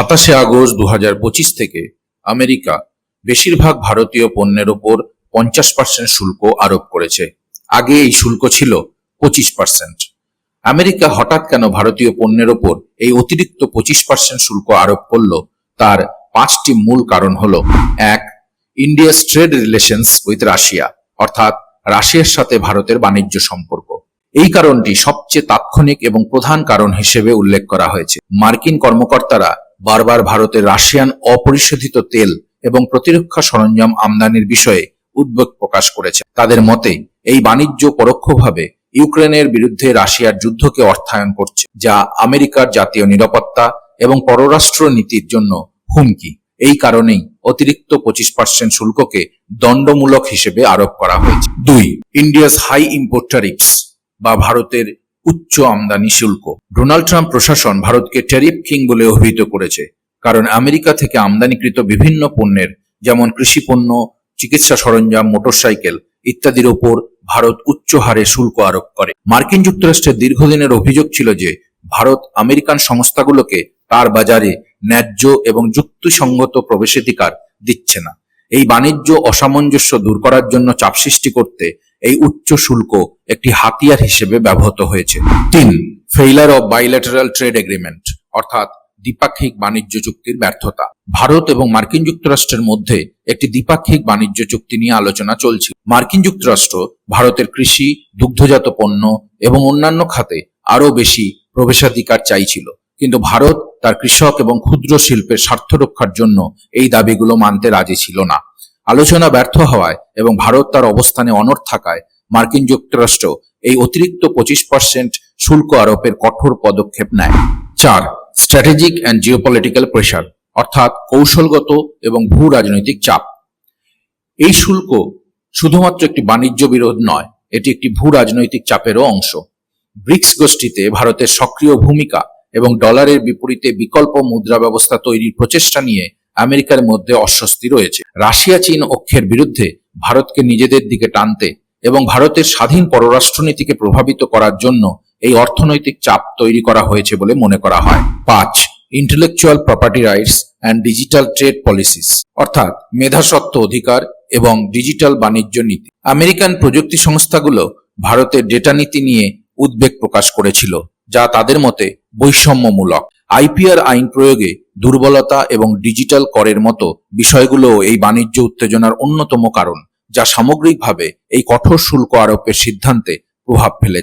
সাতাশে আগস্ট দু পঁচিশ থেকে আমেরিকা বেশিরভাগ ভারতীয় পণ্যের ওপর পঞ্চাশ পার্সেন্ট শুল্ক আরোপ করেছে। আগে এই শুল্ক ছিল পঁচিশ পার্সেন্ট আমেরিকা হঠাৎ কেন ভারতীয় পণ্যের ওপর এই অতিরিক্ত পঁচিশ পার্সেন্ট শুল্ক আরোপ করল, তার পাঁচটি মূল কারণ হল, এক, India's trade relations with Russia, অর্থাৎ রাশিয়ার সাথে ভারতের বাণিজ্য সম্পর্ক। এই কারণটি সবচেয়ে তাৎক্ষণিক এবং প্রধান কারণ হিসেবে উল্লেখ করা হয়েছে। মার্কিন কর্মকর্তারা বারবার ভারতের রাশিয়ান অপরিশোধিত তেল এবং প্রতিরক্ষা সরঞ্জাম আমদানির বিষয়ে উদ্বেগ প্রকাশ করেছে। তাদের মতে, এই বাণিজ্য পরোক্ষভাবে ইউক্রেনের বিরুদ্ধে রাশিয়ার যুদ্ধকে অর্থায়ন করছে, যা আমেরিকার জাতীয় নিরাপত্তা এবং পররাষ্ট্র নীতির জন্য হুমকি। এই কারণেই অতিরিক্ত পঁচিশ পার্সেন্ট শুল্ককে দণ্ডমূলক হিসেবে আরোপ করা হয়েছে। দুই, ইন্ডিয়াস হাই ইম্পোর্ট ট্যারিফস বা ভারতের উচ্চ আমদানি শুল্ক। ডোনাল্ড ট্রাম্প প্রশাসন ভারতকে ট্যারিফ কিং বলে অভিহিত করেছে, কারণ আমেরিকা থেকে আমদানিকৃত বিভিন্ন পণ্যের, যেমন কৃষি পণ্য চিকিৎসা সরঞ্জাম, মোটরসাইকেল ইত্যাদির ওপর ভারত উচ্চ হারে শুল্ক আরোপ করে। মার্কিন যুক্তরাষ্ট্রের দীর্ঘদিনের অভিযোগ ছিল যে, ভারত আমেরিকান সংস্থাগুলোকে তার বাজারে ন্যায্য এবং যুক্তিসঙ্গত প্রবেশাধিকার দিচ্ছে না। এই বাণিজ্য অসামঞ্জস্য দূর করার জন্য চাপ সৃষ্টি করতে এই উচ্চ শুল্ক একটি হাতিয়ার হিসেবে ব্যবহৃত হয়েছে। তিন failure of bilateral trade agreement অর্থাৎ দ্বিপাক্ষিক বাণিজ্য চুক্তির ব্যর্থতা। ভারত এবং মার্কিন যুক্তরাষ্ট্রের মধ্যে একটি দ্বিপাক্ষিক বাণিজ্য চুক্তি নিয়ে আলোচনা চলছিল। মার্কিন যুক্তরাষ্ট্র ভারতের কৃষি, দুগ্ধজাত পণ্য এবং অন্যান্য খাতে আরও বেশি প্রবেশাধিকার চাইছিল। কিন্তু ভারত তার কৃষক এবং ক্ষুদ্র শিল্পের স্বার্থ রক্ষার জন্য এই দাবিগুলো মানতে রাজি ছিল না। আলোচনা ব্যর্থ হওয়ায় এবং ভারত তার অবস্থানে অনড় থাকায় মার্কিন যুক্তরাষ্ট্র এই অতিরিক্ত পঁচিশ পার্সেন্ট শুল্ক আরোপের কঠোর পদক্ষেপ নেয়। চার স্ট্র্যাটেজিক অ্যান্ড জিওপলিটিক্যাল প্রেশার অর্থাৎ কৌশলগত এবং ভূ রাজনৈতিক চাপ। এই শুল্ক শুধুমাত্র একটি বাণিজ্য বিরোধ নয়, এটি একটি ভূ রাজনৈতিক চাপেরও অংশ। ব্রিক্স গোষ্ঠীতে ভারতের সক্রিয় ভূমিকা এবং ডলারের বিপরীতে বিকল্প মুদ্রা ব্যবস্থা তৈরির প্রচেষ্টা নিয়ে আমেরিকার মধ্যে অস্বস্তি রয়েছে। রাশিয়া, চীন অক্ষের বিরুদ্ধে ভারতকে নিজেদের দিকে টানতে এবং ভারতের স্বাধীন পররাষ্ট্রনীতিকে প্রভাবিত করার জন্য এই অর্থনৈতিক চাপ তৈরি করা হয়েছে বলে মনে করা হয়। পাঁচ intellectual property rights and digital trade policies অর্থাৎ মেধাসত্ত্ব অধিকার এবং ডিজিটাল বাণিজ্য নীতি। আমেরিকান প্রযুক্তি সংস্থাগুলো ভারতের ডেটা নীতি নিয়ে উদ্বেগ প্রকাশ করেছিল, যা তাদের মতে বৈষম্যমূলক। আইপিআর আইন প্রয়োগে দুর্বলতা এবং ডিজিটাল করের মতো বিষয়গুলোও এই বাণিজ্য উত্তেজনার অন্যতম কারণ, যা সামগ্রিকভাবে এই কঠোর শুল্ক আরোপের সিদ্ধান্তে প্রভাব ফেলেছে।